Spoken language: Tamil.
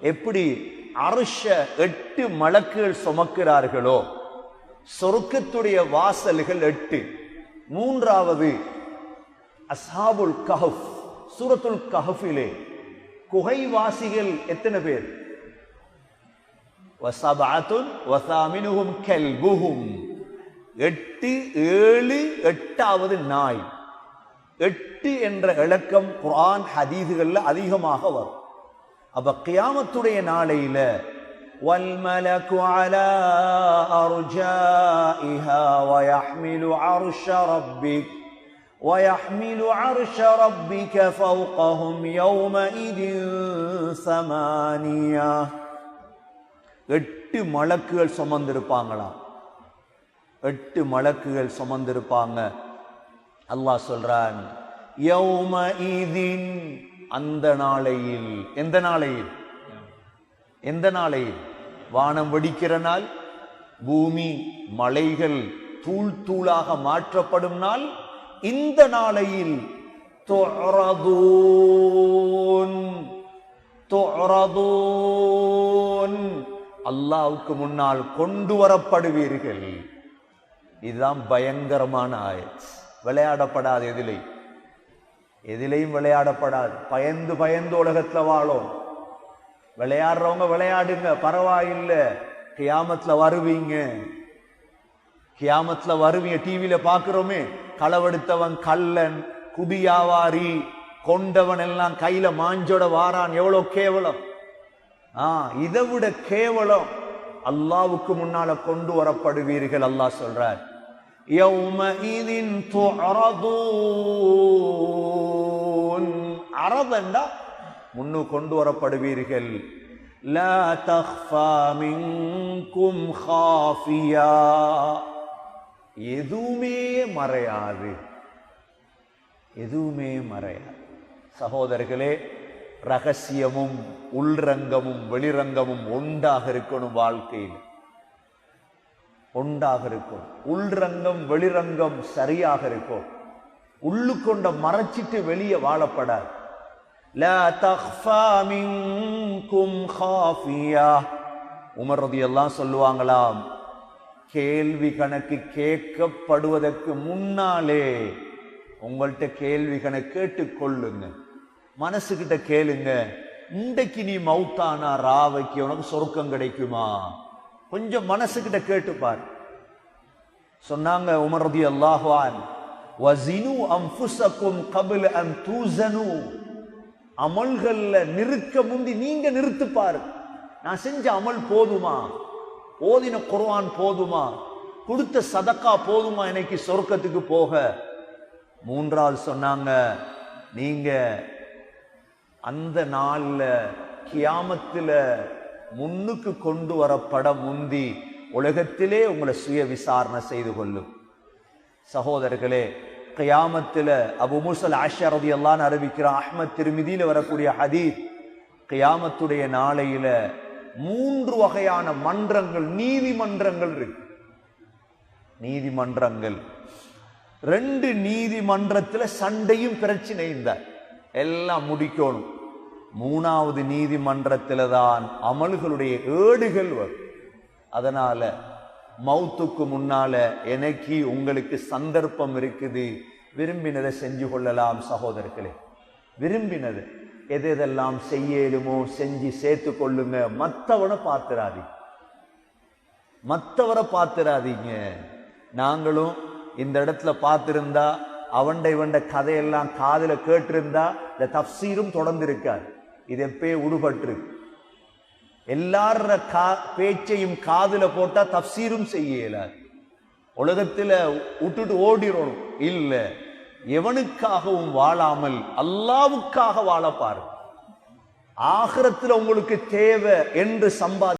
எப்படி அருஷ எட்டு மலக்குகள் சுமக்கிறார்களோ சொருக்கத்துடைய வாசல்கள் எட்டு. மூன்றாவது அசாபுல் கஹப் சூரத்துல் கஹஃபிலே. குகைவாசிகள் எத்தனை பேர்? வசாமினுகும் கெல்புகும் எட்டு ஏழு எட்டாவது நாய். எட்டு என்ற இலக்கம் குரான் ஹதீதுகள்ல அதிகமாக வரும். அப்ப கியாமத்துடைய நாளையில والملك على أرجائها ويحمل عرش ربك ويحمل عرش ربك فوقهم يومئذ ثمانية எட்டு மலக்குகள் சுமந்திருப்பாங்களாம் எட்டு மலக்குகள் சுமந்திருப்பாங்க அல்லாஹ் சொல்றான் யௌம ஈதின் அந்த நாளையில் எந்த நாளையில்? எந்த நாளையில்? வானம் வெடிக்கிற நாள் பூமி மலைகள் தூள் தூளாக மாற்றப்படும் நாள் இந்த நாளையில் அல்லாவுக்கு முன்னால் கொண்டு வரப்படுவீர்கள். இதுதான் பயங்கரமான ஆயத். விளையாடப்படாத எதிலை எதிலையும் விளையாடப்படாது. பயந்து பயந்து உலகத்தில் வாழும். விளையாடுறவங்க விளையாடுங்க பரவாயில்லை. கியாமத்தில் வருவீங்க. கியாமத்தில் வருவீங்க டிவியில் பார்க்குறோமே களவெடுத்தவன் கல்லன் குதியாவாரி கொண்டவன் எல்லாம் கையில் மாஞ்சோட வாரான். எவ்வளோ கேவலம். ஆ இதை விட கேவலம். அல்லாவுக்கு முன்னால் கொண்டு வரப்படுவீர்கள் அல்லாஹ் சொல்றார். அரதண்டா முன்னு கொண்டு வரப்படுவீர்கள். எதுவுமே மறையாது. எதுவுமே மறையாது. சகோதரர்களே ரகசியமும் உள்ரங்கமும் வெளிரங்கமும் ஒன்றாக இருக்கணும் வாழ்க்கையில். ஒன்றாக இருக்கும். உள்ரங்கம் வெளிரங்கம் சரியாக இருக்கும். உள்ளுக்கொண்ட மறைச்சிட்டு வெளியே வாழப்படாது. உமர் ரதி எல்லாம் சொல்லுவாங்களாம் கேள்வி கணக்கு கேட்கப்படுவதற்கு முன்னாலே உங்கள்கிட்ட கேள்வி கணக்கு கேட்டுக்கொள்ளுங்க மனசுகிட்ட கேளுங்க இன்றைக்கு நீ மௌத்தானா ராவைக்கு உனக்கு சொர்க்கம் கிடைக்குமா? கொஞ்சம் மனசுக்கிட்ட கேட்டுப்பார் சொன்னாங்க உமர் ரதி அல்லாஹான் வசினு அம்புசக்கும் கபில் அம் தூசனு அமல்கள்ல நிறுக்க முந்தி நீங்க நிறுத்துப்பார் நான் செஞ்ச அமல் போதுமா? ஓதின குர்வான் போதுமா? கொடுத்த சதக்கா போதுமா இன்னைக்கு சொர்க்கத்துக்கு போக? மூன்றாவது சொன்னாங்க நீங்க அந்த நாளில் கியாமத்தில் முன்னுக்கு கொண்டு வரப்பட முந்தி உலகத்திலே உங்களை சுய விசாரணை செய்து கொள்ளும். சகோதரர்களே கியாமத்தில் அபு முசல் ஆஷரதி எல்லாம் அறிவிக்கிற அஹ்மத் திருமிதியில் வரக்கூடிய ஹதீத் கியாமத்துடைய நாளையில மூன்று வகையான மன்றங்கள் நீதிமன்றங்கள் இருக்கு. நீதிமன்றங்கள். ரெண்டு நீதிமன்றத்தில் சண்டையும் பிரச்சினை இந்த எல்லாம் முடிக்கணும். மூணாவது நீதிமன்றத்தில் தான் அமல்களுடைய ஏடுகள் வரும். அதனால மௌத்துக்கு முன்னால எனக்கு உங்களுக்கு சந்தர்ப்பம் இருக்குது. விரும்பினதை செஞ்சு கொள்ளலாம் சகோதரர்களே. விரும்பினது எது எதெல்லாம் செய்யலுமோ செஞ்சு சேர்த்து கொள்ளுங்க. மற்றவனை பார்த்துறாதீங்க மற்றவரை பார்த்துறாதீங்க நாங்களும் இந்த இடத்துல பார்த்திருந்தா அவண்ட இவண்ட கதையெல்லாம் காதில் கேட்டிருந்தா இந்த தப்சீரும் தொடர்ந்து இருக்காது இது எப்பே உடுபற்று. எல்லார கா பேச்சையும் காதுல போட்டா தப்சீரும் செய்யல. உலகத்துல விட்டுட்டு ஓடிடணும் இல்ல எவனுக்காகவும் வாழாமல் அல்லாவுக்காக வாழ பாரு. ஆகிரத்துல உங்களுக்கு தேவை என்று சம்பாதி